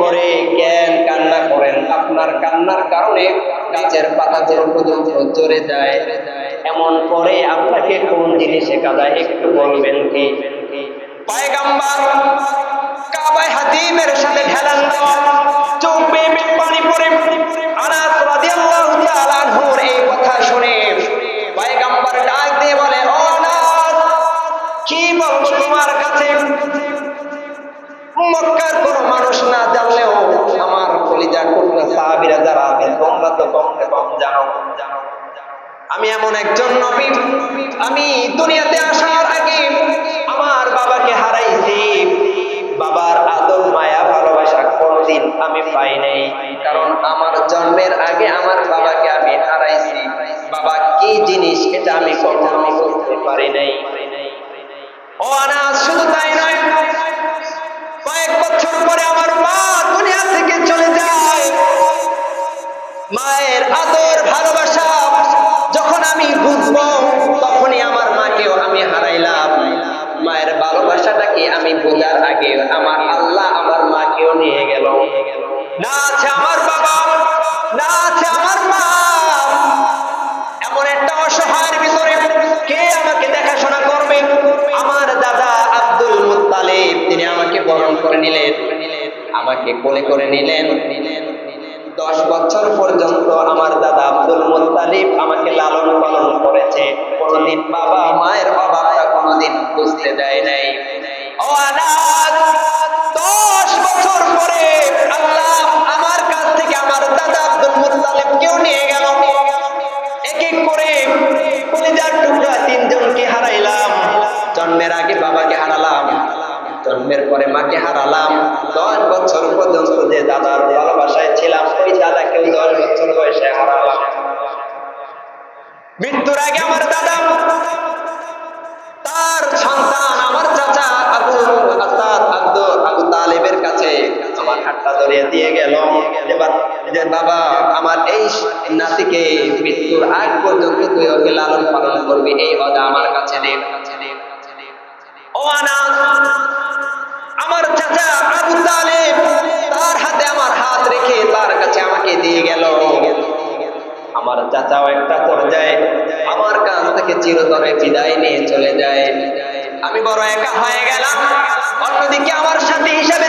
করে জ্ঞান কান্না করেন। আপনার কান্নার কারণে গাছের পাতা পর্যন্ত চড়ে যায়। এমন করে আপনাকে কোন জিনিসে কাদা একটু বলবেন কি? পায়গাম্বার কাবায় হাতিমের সাথে ঢেলান দেওয়া চোখ বেয়ে বেয়ে পানি পড়ে আনাস রাদিয়াল্লাহু তাআলা আনহুর এই কথা শুনে পয়গাম্বার ডাক দিয়ে বলে ও আনাস কি বলব তোমার কাছে মক্কার কোন মানুষ না জানলেও আমার কলিজা টুকরা সাহাবীরা যারা আছে তোমরা তো কমসে কম জানো আমি এমন একজন নবী, আমি দুনিয়াতে আসার আগে আমার বাবাকে হারাইছি। বাবার আদর মায়া, ভালোবাসা কোনদিন আমি পাই নাই। কারণ আমার জন্মের আগে আমার বাবাকে আমি হারাইছি। বাবা, কি জিনিস এটা আমি কখনো বুঝতে পারি নাই। ও আনাস, শুধু তাই ভালোবাসাটাকে আমি বোঝার আগে আমার আল্লাহ আমার মাকেও নিয়ে গেল। না আছে আমার বাবা, না আছে আমার মা। এমন একটা অসহায়ের ভিতরে কে আমাকে দেখাশোনা করবে? আমার দাদা আব্দুল তিনি আমাকে বরণ করে নিলেন। আমাকে কোলে করে নিলেন। দশ বছর পর্যন্ত আমার দাদা আব্দুল মুত্তালিব আমাকে লালন পালন করেছে। বাবা মায়ের কোনোদিন বুঝতে দেয় নাই। ও আনাথ, বাবা, আমার এই নাতিকে মৃত্যুর আগ পর্যন্ত তুই ওকে লালন পালন করবি, এই অদা আমার কাছে নে। আমার চাচা আবু তালেব তার হাতে আমার হাত রেখে তার কাছে আমাকে দিয়ে গেল। আমার চাচাও একটা পর্যায়ে আমার কাছ থেকে চিরতরে বিদায় নিয়ে চলে যায়। আমি বড় একা হয়ে গেলাম। অন্যদিকে আমার সাথে হিসাবে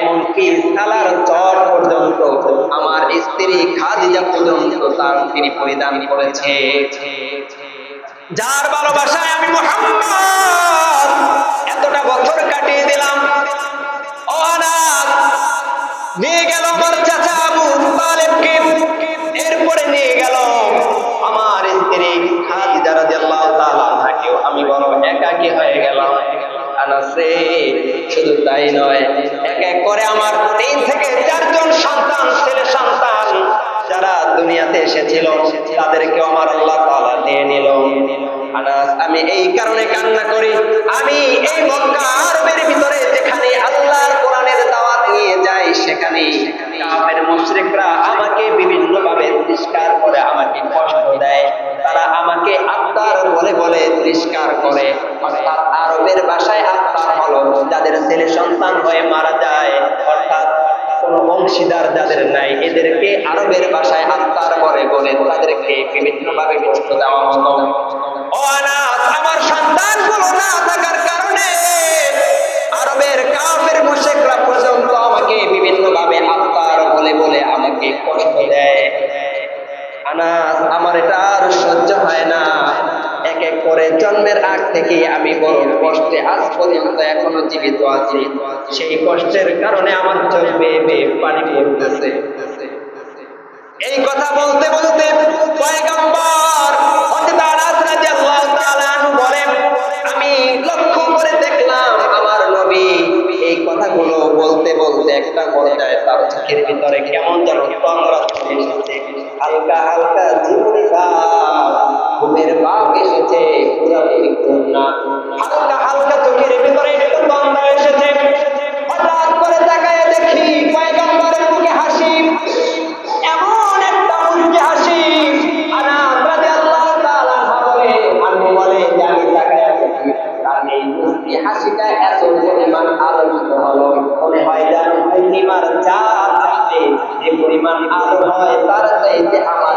এমনকি সালার চর পর্যন্ত আমার স্ত্রী খাদিজা পর্যন্ত তার তিনি পরিধান করেছে। যার ভালোবাসায় আমি মোহাম্মদ, এতটা বছর কাটিয়ে দিলাম। নিয়ে গেল আমার চাচা আবু তালেবকে, এরপরে নিয়ে গেল আমার স্ত্রী খাদিজা রাদিয়াল্লাহু তাআলা আনহাকেও আমি বড় একাকী হয়ে গেলাম। আনাসে শুধু তাই নয়, এক এক করে আমার তিন থেকে চারজন সন্তান, ছেলে সন্তান, যারা দুনিয়াতে এসেছিল, তাদেরকেও আমার আল্লাহ তাআলা নিয়ে নিল। আনাস, আমি এই কারণে কান্না করি। আমি এই মক্কা আরবের ভিতরে যেখানে আল্লাহর কোরআনের দাওয়াত নিয়ে যাই সেখানে কাফের মুশরিকরা আমাকে বিভিন্ন ভাবে তিরস্কার করে, আমাকে কষ্ট দেয়। তারা আমাকে আত্মার বলে বলে তিরস্কার করে। অর্থাৎ আরবের হলো যাদের ছেলে সন্তান হয়ে মারা যায়, অর্থাৎ কোন অংশীদার যাদের নাই, এদেরকে আরবের বাসায় আত্মার করে গড়ে তাদেরকে বিভিন্ন ভাবে কষ্ট দেওয়া হতো। আমার সন্তানগুলো না থাকার কারণে আরবের পর্যন্ত আমাকে বিভিন্ন ভাবে আত্মার বলে বলে আমাকে কষ্ট দেয়। আনাস, আমার এটা আর সহ্য হয় না। বড় কষ্টে আজ পর্যন্ত এখনও জীবিত আছি। সেই কষ্টের কারণে আমার চোখ বেয়ে বেয়ে পানি পড়তেছে। এই কথা বলতে বলতে পয়গম্বর আমি করে একটা পর্যায়ে তার চোখের ভিতরে কেমন যেন হালকা হালকা হালকা হালকা চোখের ভিতরে তন্দ্রা এসেছে হঠাৎ করে তাকায় দেখি পয়গম্বরের মুখে তার এই হাসিটা এত পরিমাণ আলোকিত হলো মনে হয় যেন যে পরিমাণ আলো হয়, তার চাইতে আমার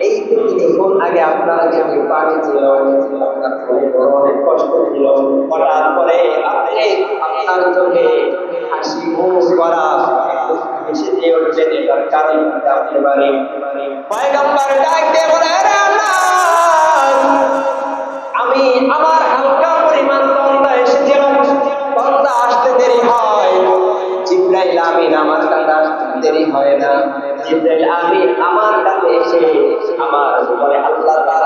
এই কিছুক্ষণ আগে আপনার চোখে পানি ছিল অনেক কষ্ট ছিল হঠাৎ করে আপনি আপনার চোখে হাসি মুখ করা এসে দিয়ে উঠছেন এটার কারণ পারি বলে আমি আমার হালকা জিব্রাইল আমি আমার কাছে এসে আমার আল্লাহ